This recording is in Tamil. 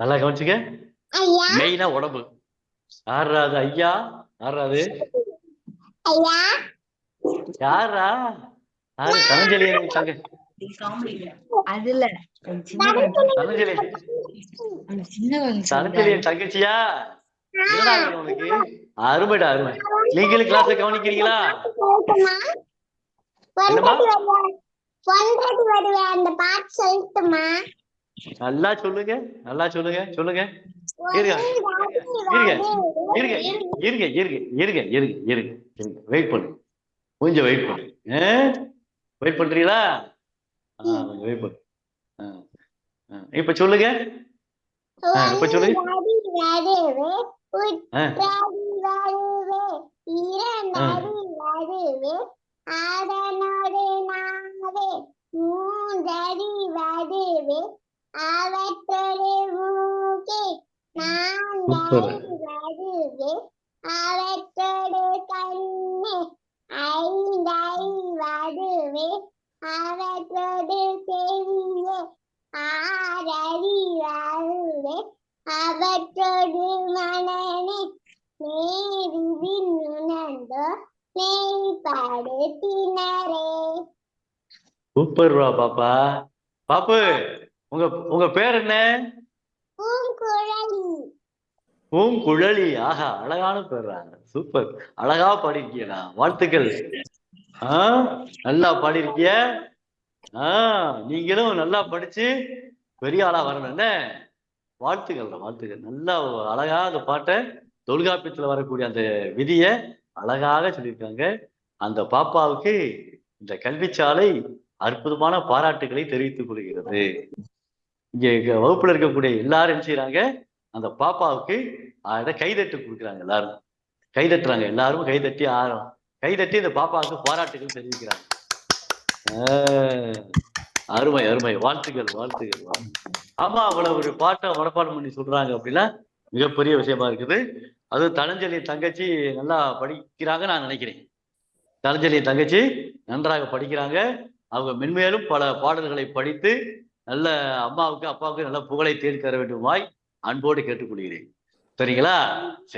நல்லா கவனிச்சுக்க. மெயினா உடம்பு. ஆடுறாது ஐயா. ஆடுறாது யாரா யாரு தனஞ்சலி தங்க. தங்கச்சியா? உனக்கு? அருமைடா அருமை. நீங்களும் கவனிக்கிறீங்களா? வருவேன் அந்த பாட்டு நல்லா சொல்லுங்க நல்லா சொல்லுங்க சொல்லுங்க. இருங்க. இருங்க. இருங்க. இருங்க இருங்க இருங்க இருங்க இருங்க. இருங்க. வெயிட் பண்ணு. கொஞ்சம் வெயிட் பண்ணு. வெயிட் பண்றீங்களா? கொஞ்சம் வெயிட் பண்ணு. இப்ப சொல்லுங்க. இப்ப சொல்லு. வருவே அவற்றொரு மூக்கே நாங்கள் வருவேன் அவற்றொரு கண்ணே ஐந்தை வருவேன் அவற்றொரு செவியே ஆரடி வருவேன் அவற்றொரு மனனே நேரில் உணர்ந்தோ நெய்படுத்தினரே பாப்பு. உங்க உங்க பேர் என்ன? பூங்குழலி. பூங்குழலி. ஆஹா அழகான பேர்ரா சூப்பர். அழகா பாடிருக்கியடா வாழ்த்துக்கள். ஆ நல்லா பாடிருக்கிய ஆ நீங்களும் நல்லா படிச்சு பெரிய ஆளா வரணும். என்ன? வாழ்த்துக்கள் வாழ்த்துக்கள். நல்லா அழகா அந்த பாட்டை தொல்காப்பியத்துல வரக்கூடிய அந்த விதிய அழகாக சொல்லியிருக்காங்க. அந்த பாப்பாவுக்கு இந்த கல்விச்சாலை அற்புதமான பாராட்டுகளை தெரிவித்துக் கொள்கிறது. இங்க வகுப்புல இருக்கக்கூடிய எல்லாரும் என்ன செய்யறாங்க அந்த பாப்பாவுக்கு அதை கைதட்டு கொடுக்குறாங்க எல்லாரும். கைதட்டுறாங்க. எல்லாரும் கைதட்டி ஆரம் கைதட்டி இந்த பாப்பாவுக்கு பாராட்டுகள் தெரிவிக்கிறாங்க. அருமை அருமை. வாழ்த்துக்கள் வாழ்த்துக்கள் வாழ்த்துக்கள். ஆமா அவ்வளவு ஒரு பாட்டை மனப்பாடம் பண்ணி சொல்றாங்க அப்படின்னா மிகப்பெரிய விஷயமா இருக்குது. அது தனஞ்சலி தங்கச்சி நல்லா படிக்கிறாங்க நான் நினைக்கிறேன். தனஞ்சலி தங்கச்சி நன்றாக படிக்கிறாங்க. அவங்க மென்மேலும் பல பாடல்களை படித்து நல்ல அம்மாவுக்கு அப்பாவுக்கு நல்ல புகழை தேடி தர வேண்டுமாய் அன்போடு கேட்டுக்கொள்கிறேன். சரிங்களா? சரி.